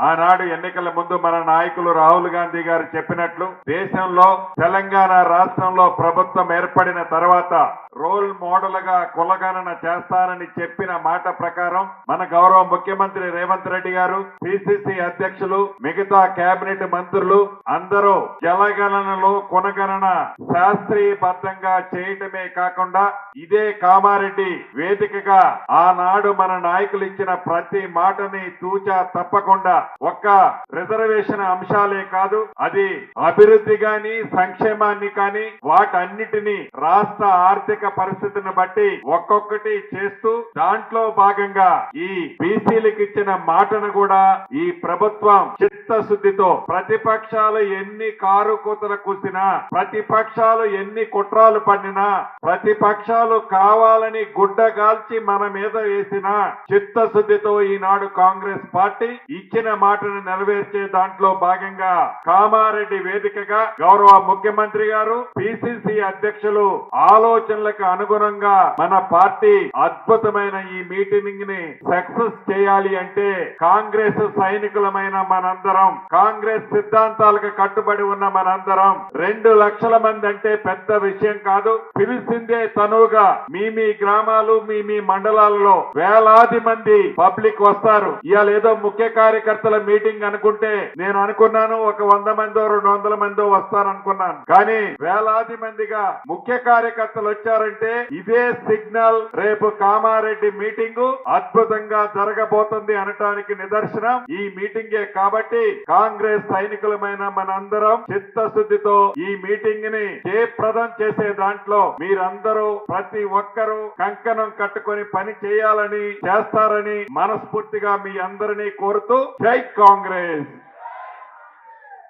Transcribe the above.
ఆనాడు ఎన్నికల ముందు మన నాయకులు రాహుల్ గాంధీ గారు చెప్పినట్లు దేశంలో తెలంగాణ రాష్ట్రంలో ప్రభుత్వం ఏర్పడిన తర్వాత రోల్ మోడల్గా కులగణన చేస్తానని చెప్పిన మాట ప్రకారం మన గౌరవ ముఖ్యమంత్రి రేవంత్ రెడ్డి గారు పిసిసి అధ్యక్షులు మిగతా కేబినెట్ మంత్రులు అందరూ జలగణనలో కులగణన శాస్త్రీయబద్ధంగా చేయటమే కాకుండా ఇదే కామారెడ్డి వేదికగా ఆనాడు మన నాయకులు ఇచ్చిన ప్రతి మాటని తూచా తప్పకుండా ఒక్క రిజర్వేషన్ అంశాలే కాదు అది అభివృద్ధి గాని సంక్షేమాన్ని కానీ వాటన్నిటిని రాష్ట్ర ఆర్థిక పరిస్థితిని బట్టి ఒక్కొక్కటి చేస్తూ దాంట్లో భాగంగా ఈ బీసీలకు ఇచ్చిన మాటను కూడా ఈ ప్రభుత్వం చిత్తశుద్ధితో ప్రతిపక్షాలు ఎన్ని కారు కూతలు కూసినా ప్రతిపక్షాలు ఎన్ని కుట్రాలు పడినా ప్రతిపక్షాలు కావాలని గుడ్డగాల్చి మన మీద వేసిన చిత్తశుద్ధితో ఈనాడు కాంగ్రెస్ పార్టీ ఇచ్చిన మాటను నెరవేర్చే దాంట్లో భాగంగా కామారెడ్డి వేదికగా గౌరవ ముఖ్యమంత్రి గారు పిసిసి అధ్యక్షులు ఆలోచనలకు అనుగుణంగా మన పార్టీ అద్భుతమైన ఈ మీటింగ్ని సక్సెస్ చేయాలి అంటే కాంగ్రెస్ సైనికులమైన మనందరం కాంగ్రెస్ సిద్ధాంతాలకు కట్టుబడి ఉన్న మనందరం రెండు లక్షల మంది అంటే పెద్ద విషయం కాదు. పిలిచిందే తనువుగా మీ మీ గ్రామాలు మీ మీ మండలాలలో వేలాది మంది పబ్లిక్ వస్తారు. ఇవాళ ఏదో ముఖ్య కార్యకర్తల మీటింగ్ అనుకుంటే నేను అనుకున్నాను ఒక వంద మందో రెండు వందల మందో వస్తారనుకున్నాను. కానీ వేలాది మందిగా ముఖ్య కార్యకర్తలు వచ్చారంటే ఇదే సిగ్నల్ రేపు కామారెడ్డి మీటింగ్ అద్భుతంగా జరగబోతుంది అనటానికి నిదర్శనం ఈ మీటింగే. కాబట్టి కాంగ్రెస్ సైనికులమైన మనందరం చిత్తశుద్ధితో ఈ మీటింగ్ని జయప్రదం చేసే దాంట్లో మీరందరూ ప్రతి ఒక్కరూ కంకణం కట్టుకొని పని చేయాలని చేస్తారని మనస్ఫూర్తిగా మీ అందరినీ కోరుతూ జై కాంగ్రెస్!